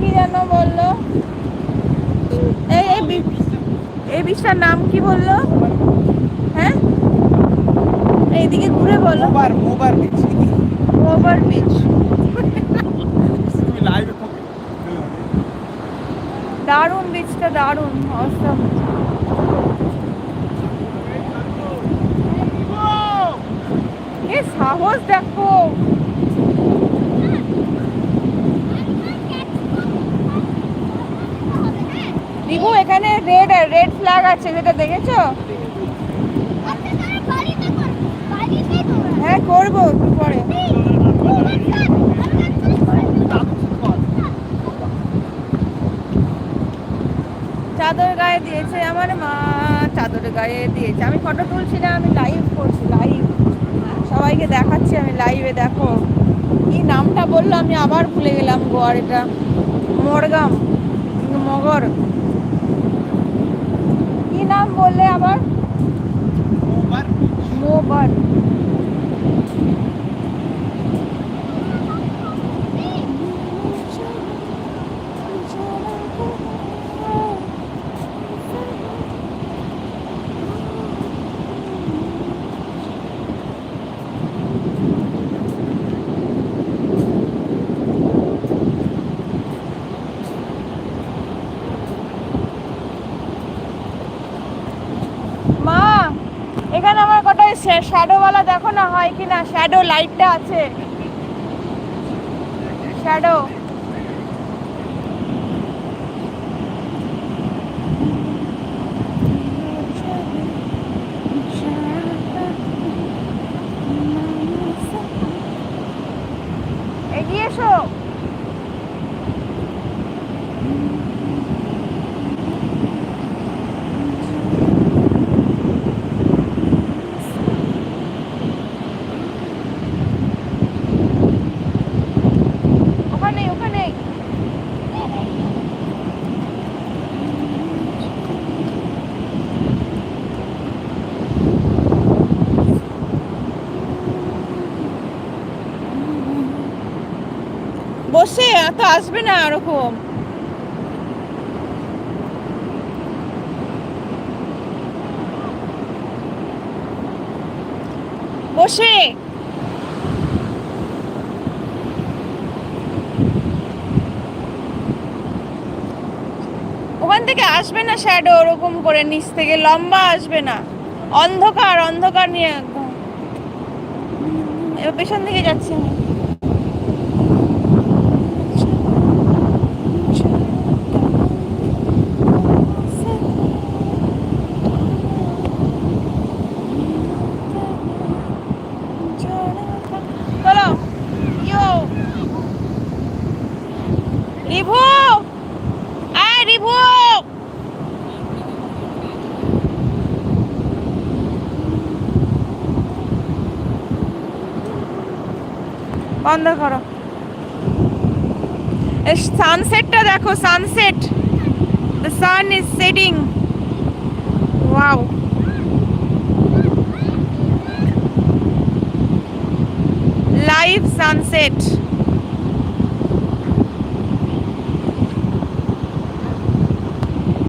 কি যেন বলল? এই এই নাম কি বলল? হ্যাঁ? এইদিকে ঘুরে বলো। মোবার মোবার তুমি দারুণ বীজটা দারুণ। অসম এ সাহস দেখো। দিবু এখানে রেড রেড ফ্ল্যাগ আছে যেটা দেখেছ? হ্যাঁ করব পরে। চাদর গায়ে দিয়েছে আমার মা, চাদর গায়ে দিয়েছে। আমি ফটো তুলছি না আমি লাইভ করছি লাইভ সবাইকে দেখাচ্ছি, আমি লাইভে দেখো। কি নামটা বলল আমি আবার ভুলে গেলাম, গোয়ার এটা। মরগাম মগর। কি নাম বললে আবার মোবার মোবার মা এখানে আমার কটা শ্যাডোওয়ালা দেখো না হয় কি না শ্যাডো লাইটটা আছে। শ্যাডো এগিয়ে এসো ওখানে ওখানে বসে এত আসবে না ওরকম। বসে। ওখান থেকে আসবে না শ্যাডো ওরকম করে নিচ থেকে, লম্বা আসবে না। অন্ধকার অন্ধকার নিয়ে একদম। পেছন দিকে যাচ্ছি আমি। রিভু! আয় রিভু! বন্ধ করো। সানসেটটা দেখো sunset the sun is setting wow live sunset